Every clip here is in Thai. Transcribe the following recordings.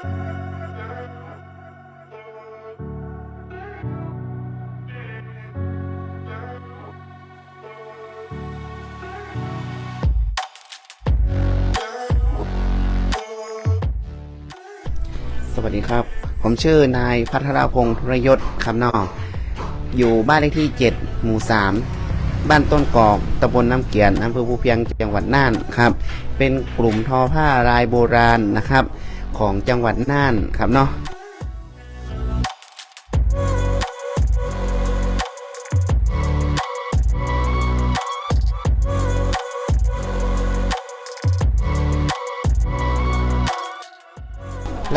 สวัสดีครับ ผมชื่อนายพัทรพงศ์ธุรยศคำนอก อยู่บ้านเลขที่ 7 หมู่ 3 บ้านต้นกอกตำบลน้ำเกียนอำเภอภูเพียงจังหวัดน่านครับ เป็นกลุ่มทอผ้าลายโบราณนะครับ ของจังหวัดน่านครับเนาะ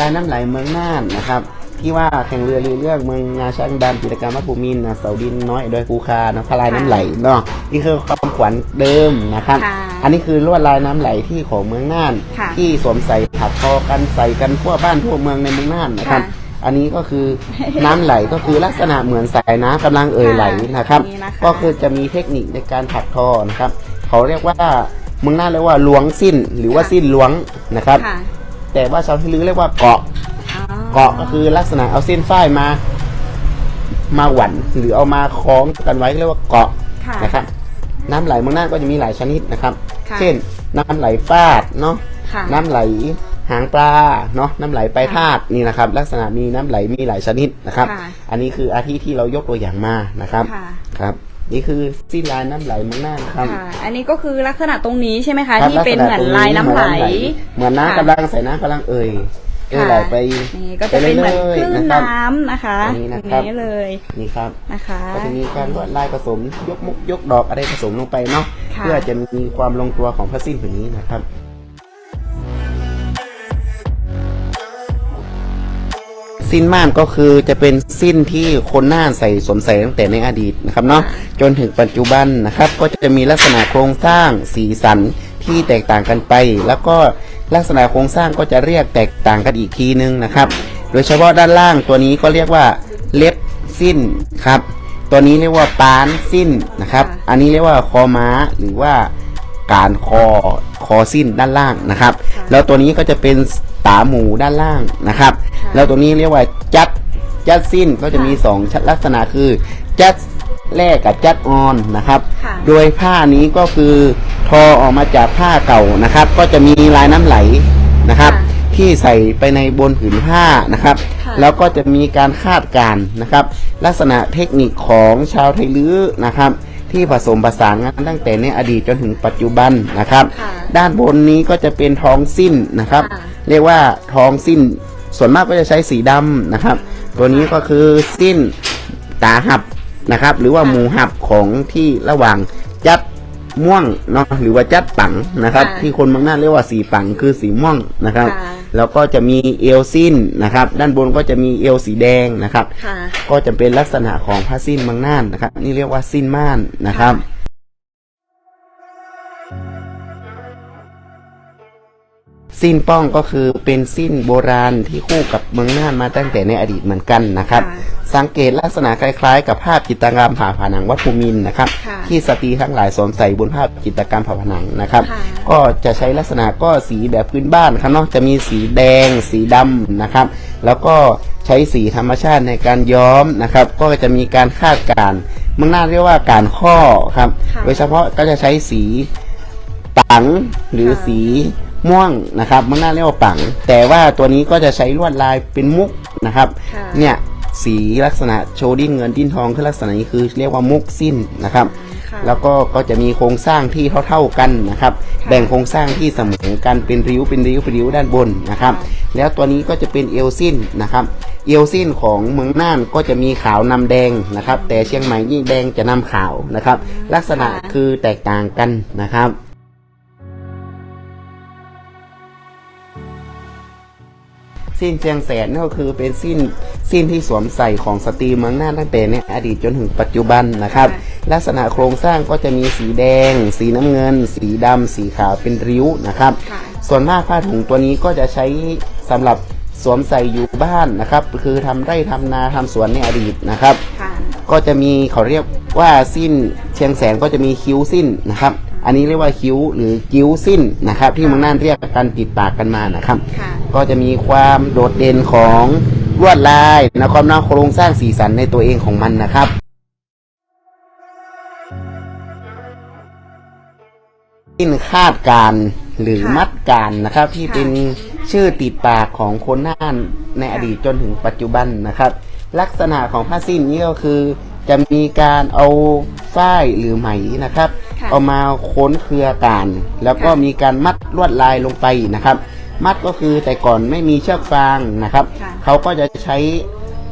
ลายน้ำไหลเมืองน่านนะครับ ที่ว่าแข่งเรือเรือเรื่องเมืองงาช้างดำกิจกรรมวัดภูมินทร์นะเสาดินน้อยดอยภูคานะพลายน้ำไหลเนาะนี่คือความขวัญเดิมนะครับ ค่ะอันนี้คือลวดลายน้ำไหลที่ของเมืองน่าน ค่ะ ที่สวมใส่ถักทอกันใส่กันทั่วบ้านทั่วเมืองในเมืองน่านนะครับ ค่ะ อันนี้ก็คือน้ำไหลก็คือลักษณะเหมือนสายน้ำกำลังเอ่ยไหลนะครับ นี่นะคะ ก็คือจะมีเทคนิคในการถักทอนะครับ เขาเรียกว่าเมืองน่านเรียกว่าล้วงสิ้นหรือว่าสิ้นล้วงนะครับ ค่ะ แต่ว่าชาวที่ลือเรียกว่าเกาะอ๋อ เกาะก็คือลักษณะเอาเส้นฝ้ายมา มาหวันหรือเอามาคล้องกันไว้เรียกว่าเกาะค่ะ นะครับน้ำไหลเมืองน่านก็จะมีหลายชนิดนะครับ ค่ะ เช่น น้ำไหลฟาดเนาะ ค่ะ น้ำไหลหางปลาเนาะน้ำไหลไปธาตุนี่นะครับ ลักษณะมีน้ำไหลมีหลายชนิดนะครับ ค่ะอันนี้คืออาทิที่เรายกตัวอย่างมานะครับค่ะ ครับ นี่คือสิ้นลายน้ำไหลเมืองน่านครับค่ะ อันนี้ก็คือลักษณะตรงนี้ใช่ไหมคะ ครับที่เป็นเหมือนลายน้ำไหลเหมือนน้ำค่ะกำลังใส่น้ำกำลังเอ่ย เอ่ยค่ะไหลไปนี่ก็จะเป็นเหมือนคลื่นไปเรื่อยๆนะครับน้ำนะคะอันนี้นะครับตงเลยนี่ครับนะคะก็จะมีการลวดลายผสมยกมุกยกดอกอะไรผสมลงไปเนาะค่ะเพื่อจะมีความลงตัวของผ้าสิ้นผืนนี้นะครับสิ้นม่านก็คือจะเป็นสิ้นที่คนน่านใส่สวมใส่ตั้งแต่ในอดีตนะครับเนาะจนถึงปัจจุบันนะครับ ก็จะมีลักษณะโครงสร้างสีสันที่แตกต่างกันไป แล้วก็ ลักษณะโครงสร้างก็จะเรียกแตกต่างกันอีกทีนึงนะครับ โดยเฉพาะด้านล่างตัวนี้ก็เรียกว่าเล็บสิ้นครับ ตัวนี้เรียกว่าปานสิ้นนะครับ อันนี้เรียกว่าคอม้าหรือว่าการคอคอสิ้นด้านล่างนะครับ แล้วตัวนี้ก็จะเป็นตาหมูด้านล่างนะครับ แล้วตัวนี้เรียกว่าจัดจัดสิ้นก็จะมีสองลักษณะคือจัด แรกกับจัดออนนะครับ ค่ะโดยผ้านี้ก็คือทอออกมาจากผ้าเก่านะครับ ก็จะมีลายน้ำไหลนะครับ ค่ะที่ใส่ไปในบนผืนผ้านะครับ ค่ะ แล้วก็จะมีการคาดการณ์นะครับ ลักษณะเทคนิคของชาวไทยลื้อนะครับ ที่ผสมผสานกันตั้งแต่ในอดีตจนถึงปัจจุบันนะครับ ค่ะด้านบนนี้ก็จะเป็นทองสิ้นนะครับ ค่ะ เรียกว่าทองสิ้น ส่วนมากก็จะใช้สีดำนะครับ ตัวนี้ก็คือสิ้นตาหับ นะครับ หรือว่าค่ะหมูหับของที่ระหว่างจัดม่วงเนาะหรือว่าจัดปังนะครับ ค่ะที่คนบางหน้าเรียกว่าสีปังคือสีม่วงนะครับ ค่ะ แล้วก็จะมีเอวสิ้นนะครับ ด้านบนก็จะมีเอวสีแดงนะครับ ค่ะ ก็จะเป็นลักษณะของผ้าสิ้นบางน่านนะครับ นี่เรียกว่าสิ้นม่านนะครับ สิ้นป้องก็คือเป็นสิ้นโบราณที่คู่กับเมืองน่านมาตั้งแต่ในอดีตเหมือนกันนะครับค่ะสังเกตลักษณะคล้ายๆ กับภาพจิตรกรรมผ่าผนังวัดภูมินทร์นะครับค่ะที่สตรีทั้งหลายสวมใส่บนภาพจิตรกรรมผ่าผนังนะครับค่ะก็จะใช้ลักษณะก็สีแบบพื้นบ้านครับเนาะจะมีสีแดง สีดำนะครับ แล้วก็ใช้สีธรรมชาติในการย้อมนะครับ ก็จะมีการคาดการณ์เมืองน่านเรียกว่าการข้อครับค่ะโดยเฉพาะก็จะใช้สีปังหรือค่ะสี ม่วงนะครับเมืองน่านเรียกว่าปัง แต่ว่าตัวนี้ก็จะใช้ลวดลายเป็นมุกนะครับ ค่ะเนี่ยสีลักษณะโชว์ดิ้นเงินดิ้นทองคือลักษณะนี้คือเรียกว่ามุกสิ้นนะครับ ค่ะ แล้วก็ก็จะมีโครงสร้างที่เท่าๆกันนะครับค่ะแบ่งโครงสร้างที่เสมอกันเป็นริ้วเป็นริ้วเป็นริ้วด้านบนนะครับค่ะแล้วตัวนี้ก็จะเป็นเอลซินนะครับ เอลซินของเมืองน่านก็จะมีขาวนำแดงนะครับ แต่เชียงใหม่ยิ่งแดงจะนำขาวนะครับ ลักษณะคือแตกต่างกันนะครับ สิ้นเชียงแสนก็คือเป็นสิ้นสิ้นที่สวมใส่ของสตรีเมืองน่านตั้งแต่ในอดีตจนถึงปัจจุบันนะครับ ลักษณะโครงสร้างก็จะมีสีแดง สีน้ำเงิน สีดำสีขาวเป็นริ้วนะครับค่ะส่วนมากผ้าถุงตัวนี้ก็จะใช้สำหรับสวมใส่อยู่บ้านนะครับ คือทำไร่ทำนาทำสวนในอดีตนะครับค่ะก็จะมีเขาเรียกว่าสิ้นเชียงแสนก็จะมีคิ้วสิ้นนะครับ อันนี้เรียกว่าคิ้วหรือกิ้วสิ้นนะครับ ที่เมืองน่านเรียกกันติดปากกันมานะครับ ค่ะ ก็จะมีความโดดเด่นของลวดลายนะครับนะโครงสร้างสีสันในตัวเองของมันนะครับ สิ้นคาดการณ์หรือค่ะมัดการนะครับ ที่ค่ะเป็นชื่อติดปากของคนน่านในอดีตจนถึงปัจจุบันนะครับ ลักษณะของผ้าสิ้นนี้ก็คือ จะมีการเอาฝ้ายหรือไหมนะครับ ค่ะ เอามาค้นเครือการ แล้วก็ค่ะมีการมัดลวดลายลงไปนะครับ มัดก็คือแต่ก่อนไม่มีเชือกฟางนะครับ ค่ะเขาก็จะใช้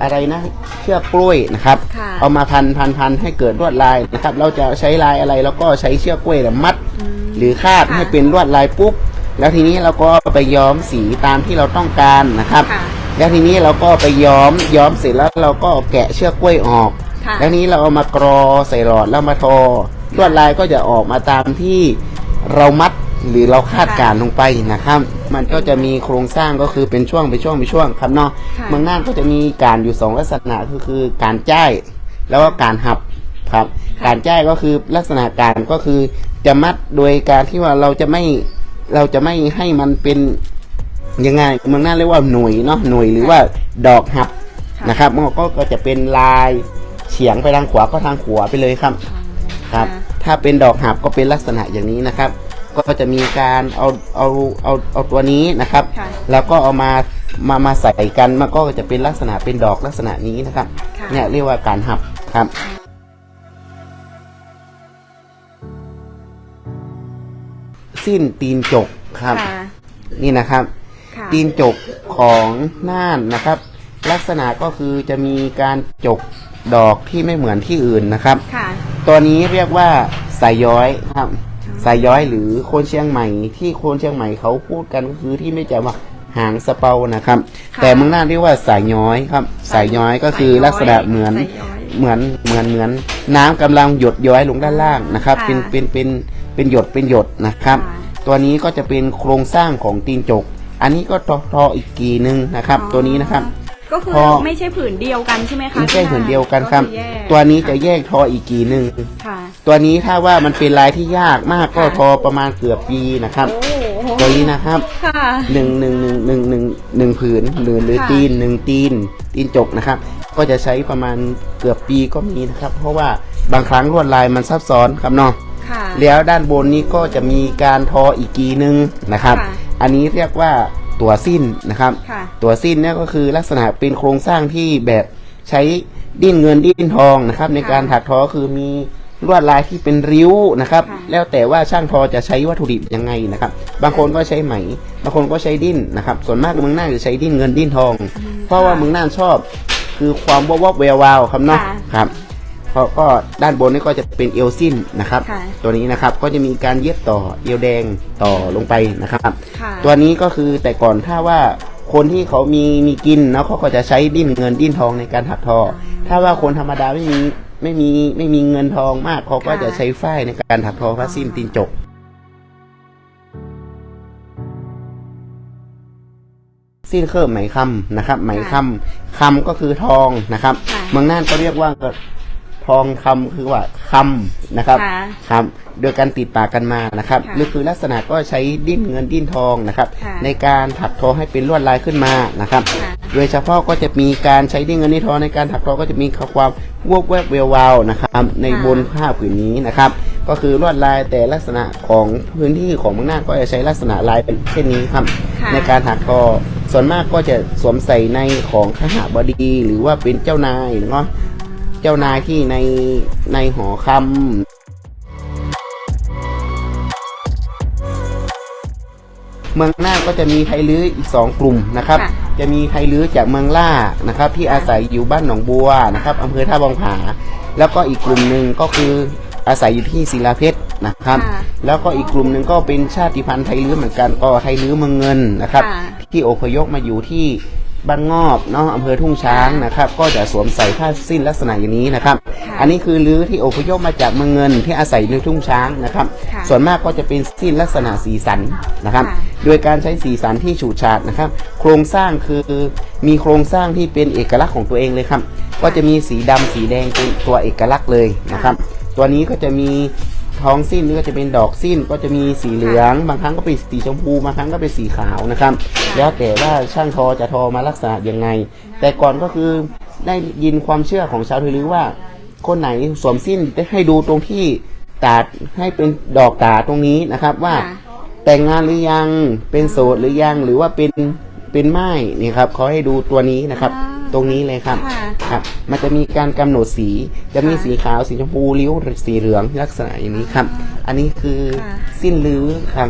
อะไรนะเชือกกล้วยนะครับ ค่ะ เอามาพันพันพันให้เกิดลวดลายนะครับ เราจะใช้ลายอะไรแล้วก็ใช้เชือกกล้วยเนี่ยมัดหรือคาดค่ะให้เป็นลวดลายปุ๊บ แล้วทีนี้เราก็ไปย้อมสีตามที่เราต้องการนะครับ ค่ะแล้วทีนี้เราก็ไปย้อมย้อมเสร็จแล้วเราก็แกะเชือกกล้วยออก ค่ะแล้วนี้เราเอามากรอใส่หลอดแล้วมาทอ ลวดลายก็จะออกมาตามที่เรามัดหรือเราคาดการณ์ลงไปนะครับ มันก็จะมีโครงสร้างก็คือเป็นช่วงเป็นช่วงเป็นช่วงครับเนาะค่ะเมืองน่านก็จะมีการอยู่สองลักษณะก็คือการจ้ายแล้วก็การหับครับ การจ้ายก็คือลักษณะการก็คือจะมัดโดยการที่ว่าเราจะไม่เราจะไม่ให้มันเป็นยังไงเมืองน่านเรียกว่าหน่วยเนาะหน่วยหรือว่าดอกหับค่ะนะครับมันก็ก็จะเป็นลายเฉียงไปทางขวาก็ทางขวาไปเลยครับ ครับค่ะถ้าเป็นดอกหับก็เป็นลักษณะอย่างนี้นะครับ ก็จะมีการเอาเอาเอาเอาตัวนี้นะครับ ค่ะแล้วก็เอามามามาใส่กันมันก็จะเป็นลักษณะเป็นดอกลักษณะนี้นะครับ ค่ะ เนี่ยเรียกว่าการหับครับ สิ้นตีนจกครับ ค่ะนี่นะครับ ค่ะตีนจกของน่านนะครับ ลักษณะก็คือจะมีการจกดอกที่ไม่เหมือนที่อื่นนะครับ ค่ะ ตัวนี้เรียกว่าสายย้อยครับ สายย้อยหรือโคนเชียงใหม่ ที่โคนเชียงใหม่เขาพูดกันก็คือที่ไม่ใช่ว่าหางสะเปานะครับค่ะแต่เมืองน่านเรียกว่าสายย้อยครับ สายย้อยก็คือลักษณะเหมือนสายย้อยเหมือนเหมือนเหมือน น้ำกำลังหยดย้อยลงด้านล่างนะครับค่ะเป็นเป็นเป็นเป็นหยดเป็นหยดนะครับค่ะตัวนี้ก็จะเป็นโครงสร้างของตีนจก อันนี้ก็ทอทออีกกีหนึ่งนะครับอ๋อตัวนี้นะครับ ก็คือพอไม่ใช่ผืนเดียวกันใช่ไหมคะไม่ใช่ผืนเดียวกันครับ ก็อแยกตัวนี้จะแยกทออีกกีหนึ่งค่ะ ตัวนี้ถ้าว่ามันเป็นลายที่ยากมากก็ค่ะ ทอประมาณเกือบปีนะครับ โอ้โหตัวนี้นะครับค่ะ หนึ่งหนึ่งหนึ่งหนึ่งหนึ่งหนึ่งผืนหรือหรือค่ะ ตีนหนึ่งตีนตีนจกนะครับ ก็จะใช้ประมาณเกือบปีก็มีนะครับ เพราะว่าบางครั้งลวดลายมันซับซ้อนครับเนาะ ค่ะ แล้วด้านบนนี้ก็จะมีการทออีกกีหนึ่งนะครับ ค่ะ อันนี้เรียกว่า ตัวสิ้นนะครับ ค่ะ ตัวสิ้นเนี่ยก็คือลักษณะเป็นโครงสร้างที่แบบใช้ดิ้นเงินดิ้นทองนะครับ ในการถักทอคือมีลวดลายที่เป็นริ้วนะครับ ค่ะ แล้วแต่ว่าช่างทอจะใช้วัตถุดิบยังไงนะครับ บางคนก็ใช้ไหม บางคนก็ใช้ดิ้นนะครับ ส่วนมากเมืองน่านจะใช้ดิ้นเงินดิ้นทอง เพราะว่าเมืองน่านชอบ คือความวอบวอบแวววาวครับเนาะค่ะ ครับ เพราะก็ด้านบนนี่ก็จะเป็นเอวสิ้นนะครับ ค่ะตัวนี้นะครับก็จะมีการเย็บต่อเอวแดงต่อลงไปนะครับ ค่ะ ตัวนี้ก็คือแต่ก่อนถ้าว่าคนที่เขามีมีกินเนาะเขาก็จะใช้ดิ้นเงินดิ้นทองในการถักทอ ถ้าว่าคนธรรมดาไม่มีไม่มีไม่มีเงินทองมากเขาก็จะใช้ฝ้ายในการถักทอผ้าสิ้นตีนจก สิ้นเครือบไหมคำนะครับไหมคำคำก็คือทองนะครับ ค่ะ เมืองน่านก็เรียกว่า ทองคำคือว่าคำนะครับค่ะครับโดยการติดปากกันมานะครับค่ะหรือคือลักษณะก็ใช้ดิ้นเงินดิ้นทองนะครับ ค่ะในการถักทอให้เป็นลวดลายขึ้นมานะครับ ค่ะ โดยเฉพาะก็จะมีการใช้ดิ้นเงินดิ้นทองในการถักทอก็จะมีความวบแวบเวววาวนะครับในค่ะบนผ้าผืนนี้นะครับ ก็คือลวดลายแต่ลักษณะของพื้นที่ของเมืองน่านก็จะใช้ลักษณะลายเป็นเช่นนี้ครับ ค่ะ ในการถักทอส่วนมากก็จะสวมใส่ในของขหบดีหรือว่าเป็นเจ้านายเนาะ เจ้านายที่ในในหอคำเมืองน่านก็จะมีไทยลื้ออีกสองกลุ่มนะครับ ค่ะ จะมีไทยลื้อจากเมืองล่านะครับ ที่อาศัยอยู่บ้านหนองบัวนะครับอำเภอท่าบองผา แล้วก็อีกกลุ่มหนึ่งก็คืออาศัยอยู่ที่ศิลาเพชรนะครับ ค่ะแล้วก็อีกกลุ่มหนึ่งก็เป็นชาติพันธุ์ไทยลื้อเหมือนกันก็ไทยลื้อเมืองเงินนะครับ ค่ะ ที่อพยพมาอยู่ที่ บ้านงอบเนาะอำเภอทุ่งช้างนะครับ ก็จะสวมใส่ผ้าสิ้นลักษณะอย่างนี้นะครับค่ะอันนี้คือลื้อที่อพยพมาจากเมืองเงินที่อาศัยในทุ่งช้างนะครับ ค่ะส่วนมากก็จะเป็นสิ้นลักษณะสีสันนะครับ ค่ะโดยการใช้สีสันที่ฉูดฉาดนะครับ โครงสร้างคือมีโครงสร้างที่เป็นเอกลักษณ์ของตัวเองเลยครับ ก็จะมีสีดำสีแดงเป็นตัวเอกลักษณ์เลยนะครับ ตัวนี้ก็จะมี ทท้องสิ้นนี่ก็จะเป็นดอกสิ้นก็จะมีสีเหลือง บางครั้งก็เป็นสีชมพูบางครั้งก็เป็นสีขาวนะครับ แล้วแต่ว่าช่างทอจะทอมาลักษณะยังไง แต่ก่อนก็คือได้ยินความเชื่อของชาวไทยลือว่า คนไหนสวมสิ้นได้ให้ดูตรงที่ตาดให้เป็นดอกตาตรงนี้นะครับว่าค่ะแต่งงานหรือยังเป็นโสดหรือยังหรือว่าเป็นเป็นไม้นี่ครับเขาให้ดูตัวนี้นะครับอ่า ตรงนี้เลยครับค่ะ ครับ มันจะมีการกำหนดสีจะมีค่ะสีขาวสีชมพูริ้วสีเหลืองลักษณะอย่างนี้ครับ อันนี้คือค่ะ สิ้นลื้อครับ